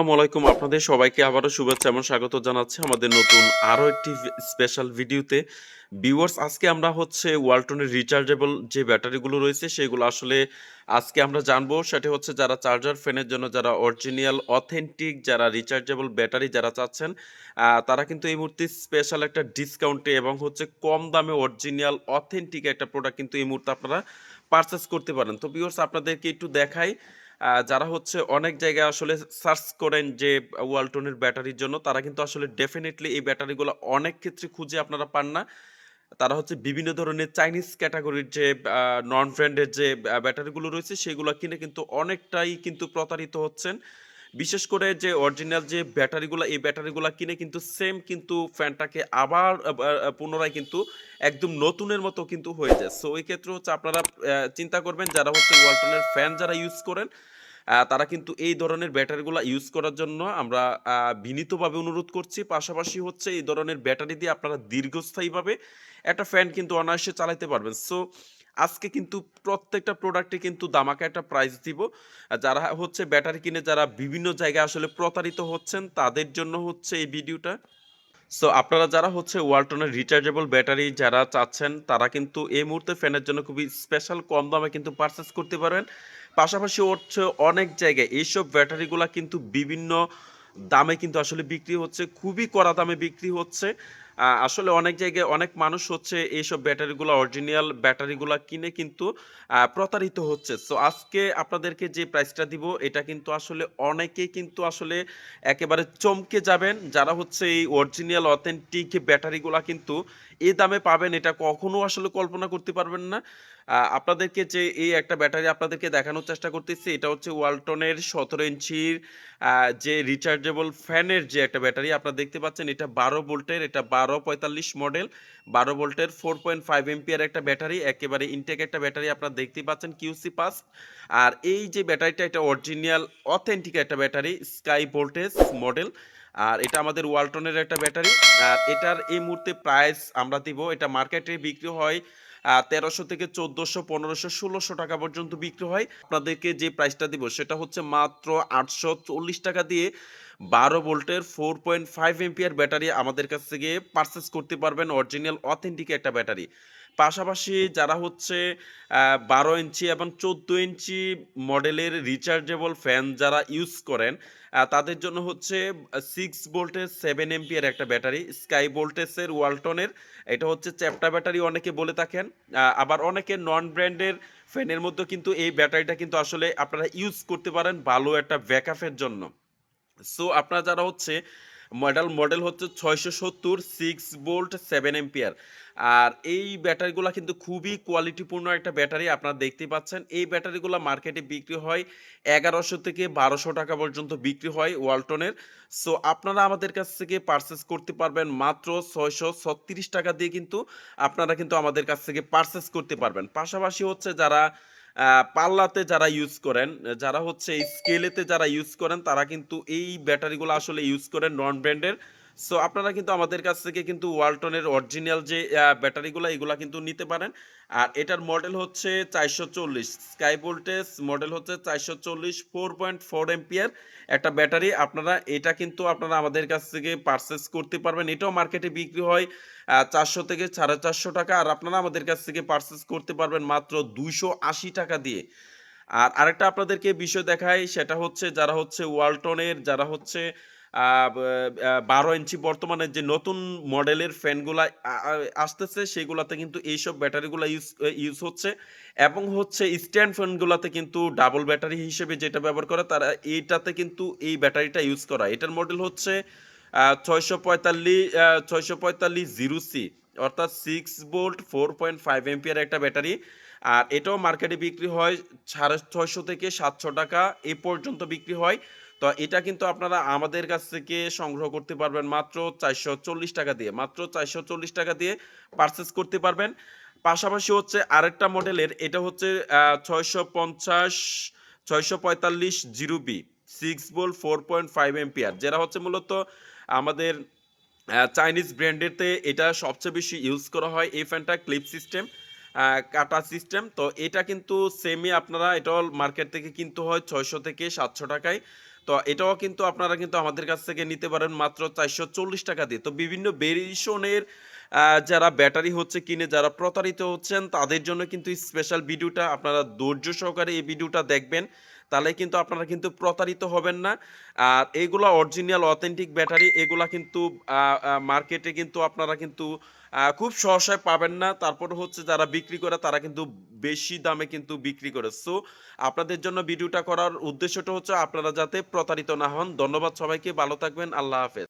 আসসালামু আলাইকুম আপনাদের সবাইকে আবারও শুভেচ্ছা এবং স্বাগত জানাচ্ছি আমাদের নতুন আরও একটি স্পেশাল ভিডিওতে। ভিউয়ার্স আজকে আমরা হচ্ছে ওয়ালটনের রিচার্জেবল যে ব্যাটারিগুলো রয়েছে, সেগুলো আসলে আজকে আমরা জানব। সেটা হচ্ছে যারা চার্জার ফ্যানের জন্য, যারা অরিজিনাল অথেন্টিক যারা রিচার্জেবল ব্যাটারি যারা চাচ্ছেন তারা কিন্তু এই মুহূর্তে স্পেশাল একটা ডিসকাউন্টে এবং হচ্ছে কম দামে অরিজিনাল অথেন্টিক একটা প্রোডাক্ট কিন্তু এই মুহূর্তে আপনারা পারচেস করতে পারেন। তো ভিউয়ার্স আপনাদেরকে একটু দেখাই যারা হচ্ছে অনেক জায়গায় আসলে সার্চ করেন যে ওয়ালটনের ব্যাটারির জন্য, তারা কিন্তু আসলে ডেফিনেটলি এই ব্যাটারিগুলো অনেক ক্ষেত্রে খুঁজে আপনারা পান না। তারা হচ্ছে বিভিন্ন ধরনের চাইনিজ ক্যাটাগরির যে নন ব্র্যান্ডের যে ব্যাটারিগুলো রয়েছে, সেগুলো কিনে কিন্তু অনেকটাই কিন্তু প্রতারিত হচ্ছেন। বিশেষ করে যে অরিজিনাল যে ব্যাটারিগুলো, এই ব্যাটারিগুলো কিনে কিন্তু সেম কিন্তু ফ্যানটাকে আবার পুনরায় কিন্তু একদম নতুনের মতো কিন্তু হয়ে যায়। সো এই ক্ষেত্রে হচ্ছে আপনারা চিন্তা করবেন যারা হচ্ছে ওয়ালটনের ফ্যান যারা ইউজ করেন তারা কিন্তু এই ধরনের ব্যাটারিগুলো ইউজ করার জন্য আমরা বিনীতভাবে অনুরোধ করছি। পাশাপাশি হচ্ছে এই ধরনের ব্যাটারি দিয়ে আপনারা দীর্ঘস্থায়ীভাবে একটা ফ্যান কিন্তু অনায়াসে চালাতে পারবেন। সো আজকে কিন্তু প্রত্যেকটা প্রোডাক্টে কিন্তু দামাকে একটা প্রাইস দিব। যারা হচ্ছে ব্যাটারি কিনে যারা বিভিন্ন জায়গায় আসলে প্রতারিত হচ্ছেন, তাদের জন্য হচ্ছে এই ভিডিওটা সো আপনারা যারা হচ্ছে ওয়ালটনের রিচার্জেবল ব্যাটারি যারা চাচ্ছেন, তারা কিন্তু এই মুহূর্তে ফ্যানের জন্য খুবই স্পেশাল কম দামে কিন্তু পারচেস করতে পারবেন। পাশাপাশি হচ্ছে অনেক জায়গায় এইসব ব্যাটারিগুলা কিন্তু বিভিন্ন দামে কিন্তু আসলে বিক্রি হচ্ছে, খুবই কড়া দামে বিক্রি হচ্ছে। আসলে অনেক জায়গায় অনেক মানুষ হচ্ছে এইসব ব্যাটারিগুলো অরিজিনাল ব্যাটারিগুলো কিনে কিন্তু প্রতারিত হচ্ছে। সো আজকে আপনাদেরকে যে প্রাইসটা দিব, এটা কিন্তু আসলে অনেকেই কিন্তু আসলে একেবারে চমকে যাবেন। যারা হচ্ছে এই অরিজিনাল অথেন্টিক ব্যাটারিগুলো কিন্তু এ দামে পাবেন, এটা কখনো আসলে কল্পনা করতে পারবেন না। আপনাদেরকে যে এই একটা ব্যাটারি আপনাদেরকে দেখানোর চেষ্টা করতেছি, এটা হচ্ছে ওয়ালটনের সতেরো ইঞ্চির যে রিচার্জেবল ফ্যানের যে একটা ব্যাটারি, আপনারা দেখতে পাচ্ছেন এটা বারো ভোল্টের, এটা বারো পঁয়তাল্লিশ মডেল বারো ভোল্টের ফোর পয়েন্ট ফাইভ এমপিয়ার একটা ব্যাটারি, একেবারে ইনটেক একটা ব্যাটারি আপনারা দেখতে পাচ্ছেন কিউসি পাস আর এই যে ব্যাটারিটা এটা অরিজিনাল অথেন্টিক একটা ব্যাটারি স্কাই ভোল্টেজ মডেল আর এটা আমাদের ওয়ালটনের একটা ব্যাটারি, আর এটার এই মুহূর্তে প্রাইস আমরা দিব, এটা মার্কেটে বিক্রি হয় তেরোশো থেকে চোদ্দোশো, পনেরোশো, ষোলোশো টাকা পর্যন্ত বিক্রি হয়। আপনাদেরকে যে প্রাইসটা দিব, সেটা হচ্ছে মাত্র আটশো চল্লিশ টাকা দিয়ে বারো ভোল্টের four point five ampere battery আমাদের কাছ থেকে পারচেস করতে পারবেন। অরিজিনাল অথেন্টিক একটা ব্যাটারি। পাশাপাশি যারা হচ্ছে বারো ইঞ্চি এবং চোদ্দ ইঞ্চি মডেলের রিচার্জেবল ফ্যান যারা ইউজ করেন তাদের জন্য হচ্ছে সিক্স ভোল্টের সেভেন এমপিয়ার একটা ব্যাটারি স্কাই ভোল্টেজের ওয়ালটনের, এটা হচ্ছে চ্যাপ্টা ব্যাটারি অনেকে বলে থাকেন। আবার অনেকে নন ব্র্যান্ডের ফ্যানের মধ্যে কিন্তু এই ব্যাটারিটা কিন্তু আসলে আপনারা ইউজ করতে পারেন ভালো একটা ব্যাকআপের জন্য। সো আপনারা যারা হচ্ছে মডেল মডেল হচ্ছে ছয়শো সত্তর সিক্স বোল্ট সেভেন এম্পিয়ার আর এই ব্যাটারিগুলো কিন্তু খুবই কোয়ালিটিপূর্ণ একটা ব্যাটারি, আপনারা দেখতে পাচ্ছেন। এই ব্যাটারিগুলো মার্কেটে বিক্রি হয় এগারোশো থেকে বারোশো টাকা পর্যন্ত বিক্রি হয় ওয়ালটনের। সো আপনারা আমাদের কাছ থেকে পারচেস করতে পারবেন মাত্র ছয়শো ছত্রিশ টাকা দিয়ে কিন্তু আপনারা কিন্তু আমাদের কাছ থেকে পারচেস করতে পারবেন। পাশাপাশি হচ্ছে যারা পাল্লাতে যারা ইউজ করেন যারা হচ্ছে স্কেলেতে যারা ইউজ করেন, তারা কিন্তু এই ব্যাটারিগুলো আসলে ইউজ করেন নন ব্র্যান্ডের সো আপনারা কিন্তু আমাদের কাছ থেকে কিন্তু ওয়ালটনের অরিজিনাল যে ব্যাটারিগুলো, এগুলা কিন্তু নিতে পারেন। আর এটার মডেল হচ্ছে চারশো চল্লিশ। স্কাই ভোল্টেজ মডেল হচ্ছে চারশো চল্লিশ ফোর পয়েন্ট ফোর এম্পিয়ার একটা ব্যাটারি। আপনারা এটা কিন্তু আপনারা আমাদের কাছ থেকে পারচেস করতে পারবেন। এটাও মার্কেটে বিক্রি হয় চারশো থেকে সাড়ে চারশো টাকা। আর আপনারা আমাদের কাছ থেকে পারচেস করতে পারবেন মাত্র দুইশো আশি টাকা দিয়ে। আর আরেকটা আপনাদেরকে বিষয় দেখাই, সেটা হচ্ছে যারা হচ্ছে ওয়ালটনের, যারা হচ্ছে বারো ইঞ্চি বর্তমানে যে নতুন মডেলের ফ্যানগুলা আসতেছে, সেগুলাতে কিন্তু এইসব ব্যাটারিগুলো ইউজ ইউজ হচ্ছে। এবং হচ্ছে স্ট্যান্ড ফ্যানগুলাতে কিন্তু ডাবল ব্যাটারি হিসেবে যেটা ব্যবহার করে, তারা এইটাতে কিন্তু এই ব্যাটারিটা ইউজ করা। এটার মডেল হচ্ছে ছয়শো পঁয়তাল্লিশ ছয়শো পঁয়তাল্লিশ জিরো সি, অর্থাৎ six volt four point five ampere একটা ব্যাটারি। আর এটাও মার্কেটে বিক্রি হয় সাড়ে ছয়শো থেকে সাতশো টাকা এ পর্যন্ত বিক্রি হয়। তো এটা কিন্তু আপনারা আমাদের কাছ থেকে সংগ্রহ করতে পারবেন মাত্র চারশো চল্লিশ টাকা দিয়ে, মাত্র চারশো চল্লিশ টাকা দিয়ে পারচেস করতে পারবেন। পাশাপাশি হচ্ছে আরেকটা মডেলের, এটা হচ্ছে ছয়শো পঞ্চাশ, ছয়শো পঁয়তাল্লিশ জিরো বি সিক্স বোল ফোর পয়েন্ট ফাইভ এমপিয়ার যেটা হচ্ছে মূলত আমাদের চাইনিজ ব্র্যান্ডেতে এটা সবচেয়ে বেশি ইউজ করা হয় এই ফ্যানটা ক্লিপ সিস্টেম কাটা সিস্টেম তো এটা কিন্তু সেমই আপনারা, এটাও মার্কেট থেকে কিন্তু হয় ছয়শো থেকে সাতশো টাকায় তো এটাও কিন্তু আপনারা কিন্তু আমাদের কাছ থেকে নিতে পারেন মাত্র ৪৪০ টাকা দিয়ে। তো বিভিন্ন বেরিশনের যারা ব্যাটারি হচ্ছে কিনে, যারা প্রতারিত হচ্ছেন, তাদের জন্য কিন্তু স্পেশাল ভিডিওটা আপনারা ধৈর্য সহকারে এই ভিডিওটা দেখবেন। তাহলে কিন্তু আপনারা কিন্তু প্রতারিত হবেন না। আর এগুলা অরিজিনাল অথেন্টিক ব্যাটারি এগুলা কিন্তু মার্কেটে কিন্তু আপনারা কিন্তু খুব সহসায় পাবেন না। তারপরে হচ্ছে যারা বিক্রি করে, তারা কিন্তু বেশি দামে কিন্তু বিক্রি করে। সো আপনাদের জন্য ভিডিওটা করার উদ্দেশ্যটা হচ্ছে আপনারা যাতে প্রতারিত না হন। ধন্যবাদ সবাইকে। ভালো থাকবেন। আল্লাহ হাফেজ।